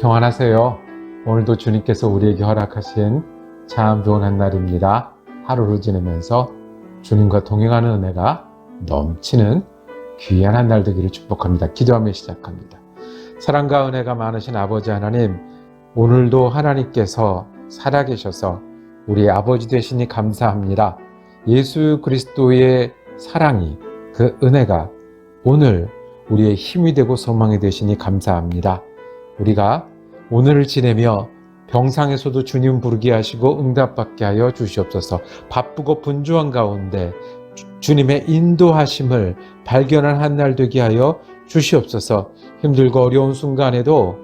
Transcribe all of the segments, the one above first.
평안하세요. 오늘도 주님께서 우리에게 허락하신 참 좋은 한 날입니다. 하루를 지내면서 주님과 동행하는 은혜가 넘치는 귀한 한 날 되기를 축복합니다. 기도하며 시작합니다. 사랑과 은혜가 많으신 아버지 하나님, 오늘도 하나님께서 살아계셔서 우리 아버지 되시니 감사합니다. 예수 그리스도의 사랑이 그 은혜가 오늘 우리의 힘이 되고 소망이 되시니 감사합니다. 우리가 오늘을 지내며 병상에서도 주님 부르게 하시고 응답받게 하여 주시옵소서. 바쁘고 분주한 가운데 주, 님의 인도하심을 발견한 한 날 되게 하여 주시옵소서. 힘들고 어려운 순간에도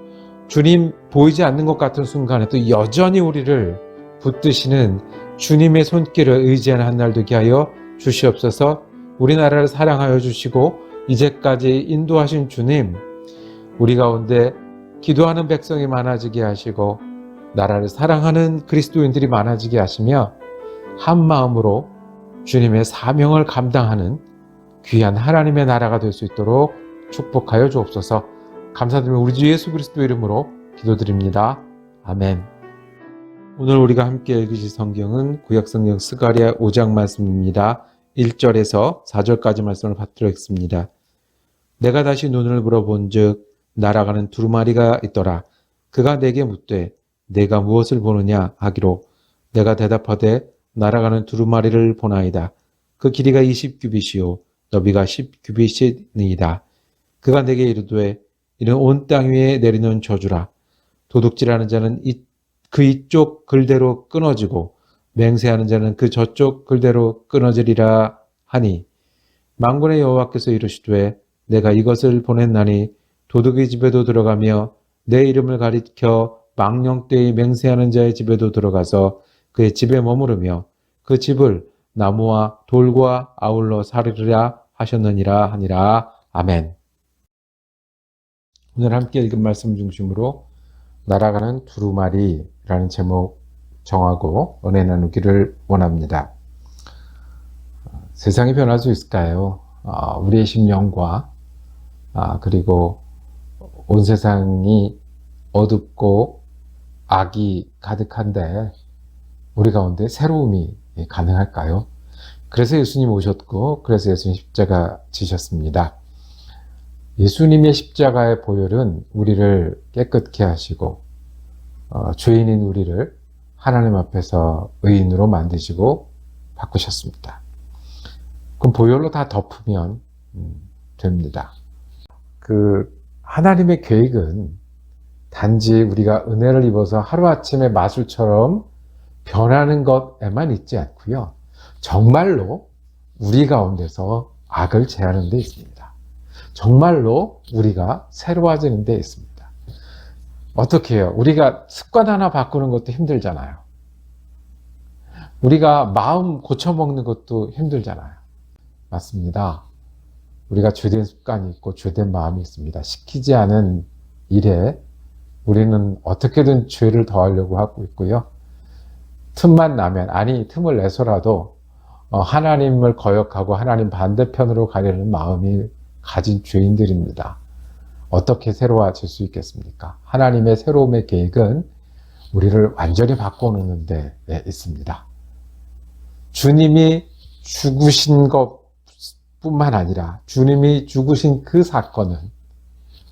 주님 보이지 않는 것 같은 순간에도 여전히 우리를 붙드시는 주님의 손길을 의지하는 한 날 되게 하여 주시옵소서. 우리나라를 사랑하여 주시고 이제까지 인도하신 주님, 우리 가운데 기도하는 백성이 많아지게 하시고 나라를 사랑하는 그리스도인들이 많아지게 하시며 한 마음으로 주님의 사명을 감당하는 귀한 하나님의 나라가 될 수 있도록 축복하여 주옵소서. 감사드리며 우리 주 예수 그리스도 이름으로 기도드립니다. 아멘. 오늘 우리가 함께 읽으실 성경은 구약성경 스가리아 5장 말씀입니다. 1절에서 4절까지 말씀을 받들었습니다. 내가 다시 눈을 불어본즉 날아가는 두루마리가 있더라. 그가 내게 묻되 내가 무엇을 보느냐 하기로 내가 대답하되 날아가는 두루마리를 보나이다. 그 길이가 20규빗이요 너비가 10규빗이니이다. 그가 내게 이르되 이는 온 땅 위에 내리는 저주라. 도둑질하는 자는 이, 그 이쪽 글대로 끊어지고 맹세하는 자는 그 저쪽 글대로 끊어지리라 하니 망군의 여호와께서 이르시되 내가 이것을 보냈나니 도둑의 집에도 들어가며 내 이름을 가리켜 망령되이 맹세하는 자의 집에도 들어가서 그의 집에 머무르며 그 집을 나무와 돌과 아울러 사르리라 하셨느니라 하니라. 아멘. 오늘 함께 읽은 말씀 중심으로 날아가는 두루마리라는 제목 정하고 은혜 나누기를 원합니다. 세상이 변할 수 있을까요? 아, 우리의 심령과 아, 그리고 온 세상이 어둡고 악이 가득한데 우리 가운데 새로움이 가능할까요? 그래서 예수님 오셨고 그래서 예수님 십자가 지셨습니다. 예수님의 십자가의 보혈은 우리를 깨끗게 하시고 어, 죄인인 우리를 하나님 앞에서 의인으로 만드시고 바꾸셨습니다. 그럼 보혈로 다 덮으면 음, 됩니다. 그 하나님의 계획은 단지 우리가 은혜를 입어서 하루아침에 마술처럼 변하는 것에만 있지 않고요. 정말로 우리 가운데서 악을 제하는 데 있습니다. 정말로 우리가 새로워지는 데 있습니다. 어떻게 해요? 우리가 습관 하나 바꾸는 것도 힘들잖아요. 우리가 마음 고쳐먹는 것도 힘들잖아요. 맞습니다. 우리가 죄된 습관이 있고 죄된 마음이 있습니다. 시키지 않은 일에 우리는 어떻게든 죄를 더하려고 하고 있고요. 틈만 나면, 아니, 틈을 내서라도 어, 하나님을 거역하고 하나님 반대편으로 가려는 마음이 가진 죄인들입니다. 어떻게 새로워질 수 있겠습니까? 하나님의 새로움의 계획은 우리를 완전히 바꿔놓는 데 있습니다. 주님이 죽으신 것 뿐만 아니라 주님이 죽으신 그 사건은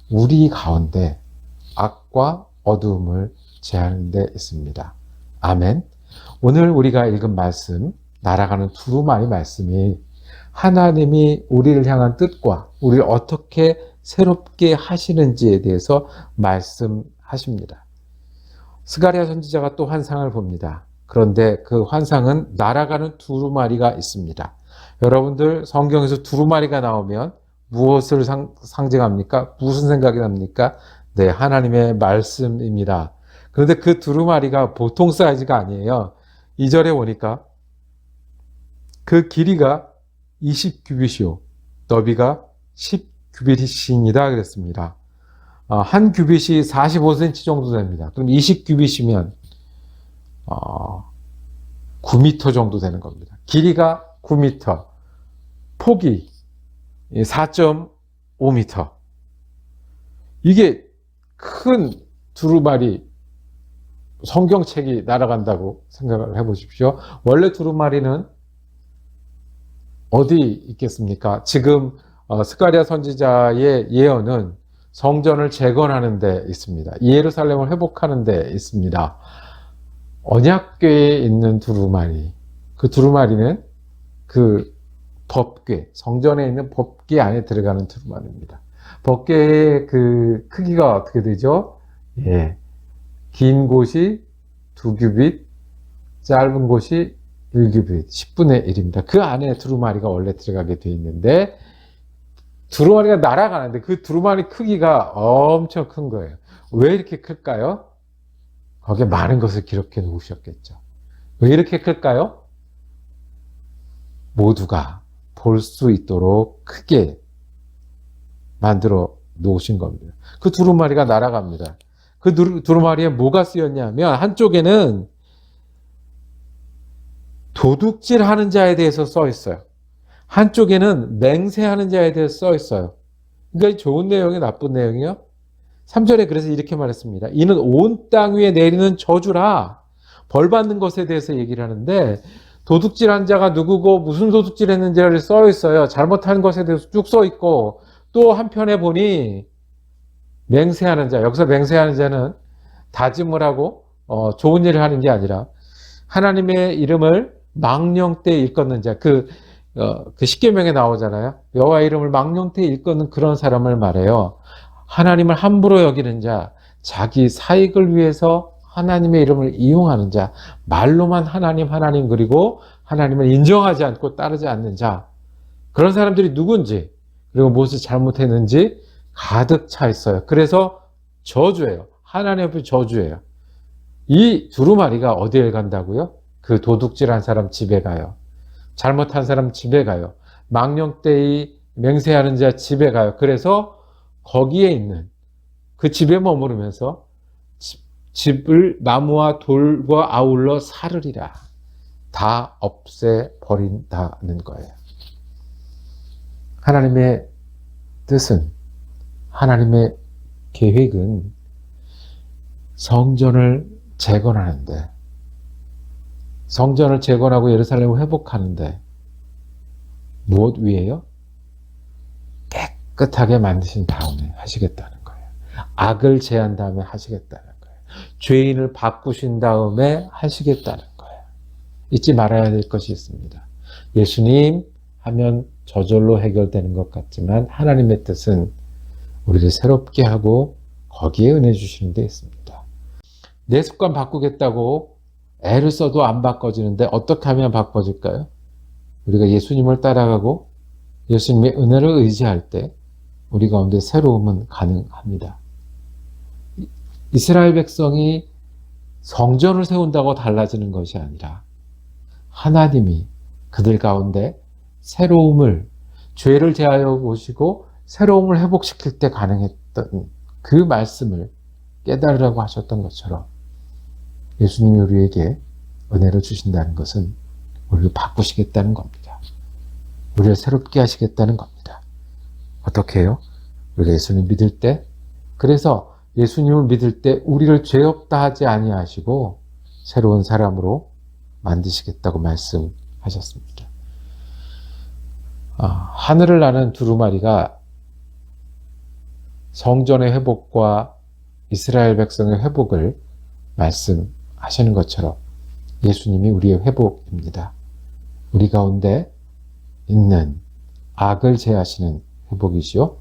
우리 가운데 악과 어두움을 제하는 데 있습니다. 아멘. 오늘 우리가 읽은 말씀, 날아가는 두루마리 말씀이 하나님이 우리를 향한 뜻과 우리를 어떻게 새롭게 하시는지에 대해서 말씀하십니다. 스가리아 선지자가 또 환상을 봅니다. 그런데 그 환상은 날아가는 두루마리가 있습니다. 여러분들 성경에서 두루마리가 나오면 무엇을 상, 상징합니까? 무슨 생각이 납니까? 네, 하나님의 말씀입니다. 그런데 그 두루마리가 보통 사이즈가 아니에요. 2절에 보니까 그 길이가 20규빗이요. 너비가 10규빗이니다 그랬습니다. 어, 한 규빗이 45cm 정도 됩니다. 그럼 20규빗이면 어, 9m 정도 되는 겁니다. 길이가 9m, 폭이 4.5m. 이게 큰 두루마리 성경책이 날아간다고 생각을 해보십시오. 원래 두루마리는 어디 있겠습니까? 지금 어, 스가랴 선지자의 예언은 성전을 재건하는 데 있습니다. 예루살렘을 회복하는 데 있습니다. 언약궤에 있는 두루마리. 그 두루마리는 그 법궤, 성전에 있는 법궤 안에 들어가는 두루마리입니다. 법궤의 그 크기가 어떻게 되죠? 예. 긴 곳이 두 규빗, 짧은 곳이 1규빗, 10분의 1입니다. 그 안에 두루마리가 원래 들어가게 되어 있는데, 두루마리가 날아가는데 그 두루마리 크기가 엄청 큰 거예요. 왜 이렇게 클까요? 거기에 많은 것을 기록해 놓으셨겠죠. 왜 이렇게 클까요? 모두가 볼 수 있도록 크게 만들어 놓으신 겁니다. 그 두루마리가 날아갑니다. 그 두루, 두루마리에 뭐가 쓰였냐면 한쪽에는 도둑질 하는 자에 대해서 써 있어요. 한쪽에는 맹세하는 자에 대해서 써 있어요. 그러니까 좋은 내용이 나쁜 내용이요? 3절에 그래서 이렇게 말했습니다. 이는 온 땅 위에 내리는 저주라. 벌 받는 것에 대해서 얘기를 하는데 도둑질한 자가 누구고 무슨 도둑질 했는지를 써 있어요. 잘못한 것에 대해서 쭉 써 있고 또 한편에 보니 맹세하는 자, 여기서 맹세하는 자는 다짐을 하고 어, 좋은 일을 하는 게 아니라 하나님의 이름을 망령 때 일컫는 자, 그, 어, 그 십계명에 나오잖아요. 여호와 이름을 망령 때 일컫는 그런 사람을 말해요. 하나님을 함부로 여기는 자, 자기 사익을 위해서 하나님의 이름을 이용하는 자, 말로만 하나님, 하나님, 그리고 하나님을 인정하지 않고 따르지 않는 자, 그런 사람들이 누군지, 그리고 무엇을 잘못했는지 가득 차 있어요. 그래서 저주예요. 하나님 앞에 저주예요. 이 두루마리가 어디에 간다고요? 그 도둑질한 사람 집에 가요. 잘못한 사람 집에 가요. 망령때의 맹세하는 자 집에 가요. 그래서 거기에 있는 그 집에 머무르면서 집을 나무와 돌과 아울러 사르리라. 다 없애버린다는 거예요. 하나님의 뜻은, 하나님의 계획은 성전을 재건하는데, 성전을 재건하고 예루살렘을 회복하는데, 무엇 위에요? 깨끗하게 만드신 다음에 하시겠다는 거예요. 악을 제한 다음에 하시겠다는 거예요. 죄인을 바꾸신 다음에 하시겠다는 거예요. 잊지 말아야 될 것이 있습니다. 예수님 하면 저절로 해결되는 것 같지만 하나님의 뜻은 우리를 새롭게 하고 거기에 은혜 주시는 데 있습니다. 내 습관 바꾸겠다고 애를 써도 안 바꿔지는데 어떻게 하면 바꿔질까요? 우리가 예수님을 따라가고 예수님의 은혜를 의지할 때 우리 가운데 새로움은 가능합니다. 이스라엘 백성이 성전을 세운다고 달라지는 것이 아니라 하나님이 그들 가운데 새로움을 죄를 제하여 보시고 새로움을 회복시킬 때 가능했던 그 말씀을 깨달으라고 하셨던 것처럼 예수님이 우리에게 은혜를 주신다는 것은 우리를 바꾸시겠다는 겁니다. 우리를 새롭게 하시겠다는 겁니다. 어떻게 해요? 우리가 예수님 믿을 때 그래서 예수님을 믿을 때 우리를 죄 없다 하지 아니하시고 새로운 사람으로 만드시겠다고 말씀하셨습니다. 아, 하늘을 나는 두루마리가 성전의 회복과 이스라엘 백성의 회복을 말씀하시는 것처럼 예수님이 우리의 회복입니다. 우리 가운데 있는 악을 제하시는 회복이시요.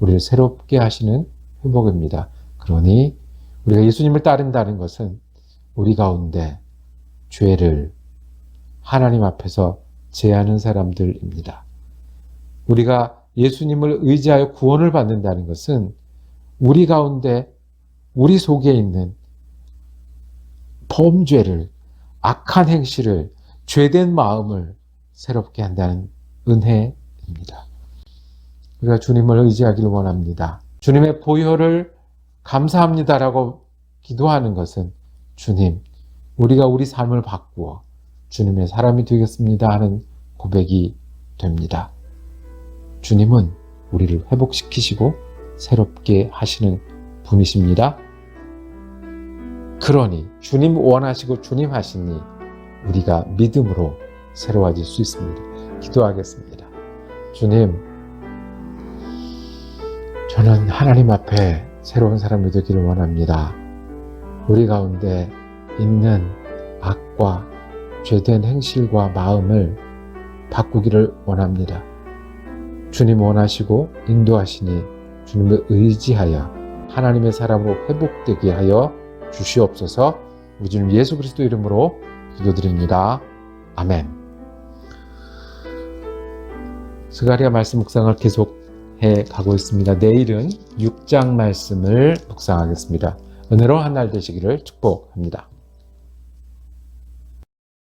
우리를 새롭게 하시는 회복입니다. 그러니 우리가 예수님을 따른다는 것은 우리 가운데 죄를 하나님 앞에서 제하는 사람들입니다. 우리가 예수님을 의지하여 구원을 받는다는 것은 우리 가운데 우리 속에 있는 범죄를 악한 행실을 죄된 마음을 새롭게 한다는 은혜입니다. 우리가 주님을 의지하기를 원합니다. 주님의 보혈을 감사합니다라고 기도하는 것은 주님, 우리가 우리 삶을 바꾸어 주님의 사람이 되겠습니다 하는 고백이 됩니다. 주님은 우리를 회복시키시고 새롭게 하시는 분이십니다. 그러니 주님 원하시고 주님 하시니 우리가 믿음으로 새로워질 수 있습니다. 기도하겠습니다. 주님, 저는 하나님 앞에 새로운 사람이 되기를 원합니다. 우리 가운데 있는 악과 죄된 행실과 마음을 바꾸기를 원합니다. 주님 원하시고 인도하시니 주님을 의지하여 하나님의 사람으로 회복되게 하여 주시옵소서 우리 주님 예수 그리스도 이름으로 기도드립니다. 아멘. 스가리아 말씀 묵상을 계속 해 가고 있습니다. 내일은 6장 말씀을 묵상하겠습니다. 은혜로 한 날 되시기를 축복합니다.